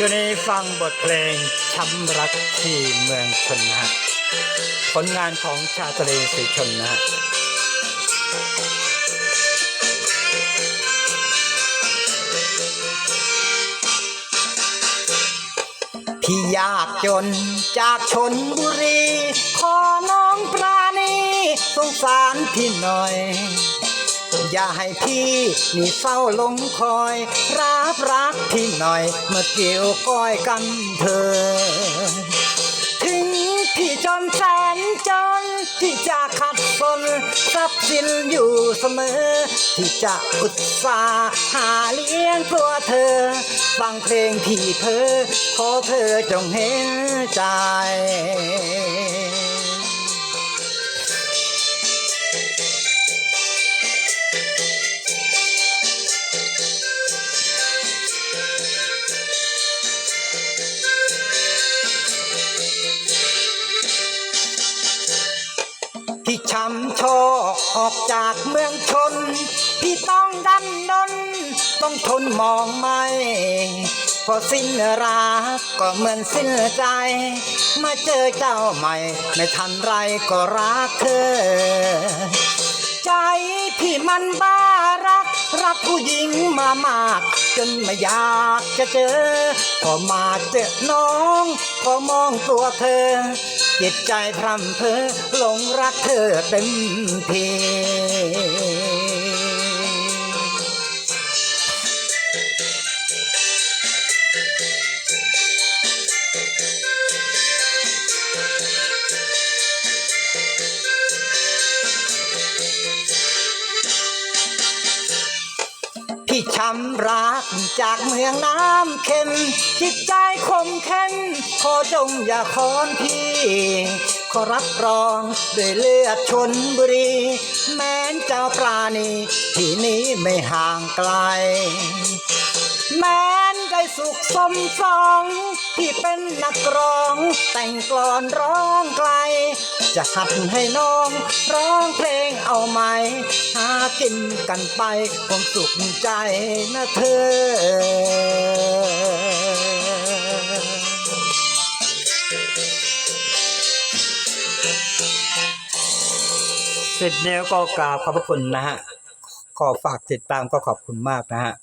คืนนี้ฟังบทเพลงช้ำรักที่เมืองชนนะฮะผลงานของชาตรีสีชนนะฮะพี่ยากจนจากชนบุรี ขอน้องปราณีสงสารพี่หน่อย อย่าให้พี่นี่เศร้าลงคอย รับรักพี่หน่อยมื่อเกี่ยวก้อยกันเธอ ถึงพี่จนแสนจนที่จะขัดสนทรัพย์สินอยู่เสมอ ที่จะอุตสาห์หาเลี้ยงตัวเธอฟังเพลงพี่เธอขอเธอจงเห็นใจ พี่ช้ำโชคออกจากเมืองชน พี่ต้องดันดนต้องทนมองไม่พอสิ้นรักก็เหมือนสิ้นใจ มาเจอเจ้าใหม่ ไม่ทันไรก็รักเธอ ใจพี่มันบ้ารัก รักผู้หญิงมามาก จนไม่อยากจะเจอ พอมาเจอน้อง พอมองตัวเธอ จิตใจพรำเพอหลงรักเธอเต็มที ช้ำรักจากเมืองน้ำเค็ม จิตใจคมแข็งขอจงอย่าคอนพี่ ขอรับรองด้วยเลือดชนบุรี แม้นเจ้าปราณีที่นี้ไม่ห่างไกล แม้นได้สุขสมสองที่เป็นนักร้อง แต่งกลอนร้องไกล จะหัดให้น้องร้องเพลงเอาไหมหา กินกันไปคงสุขใจนะเธอสิบนิ้วก็กราบขอบพระคุณนะฮะ ขอฝากติดตามก็ขอบคุณมากนะฮะ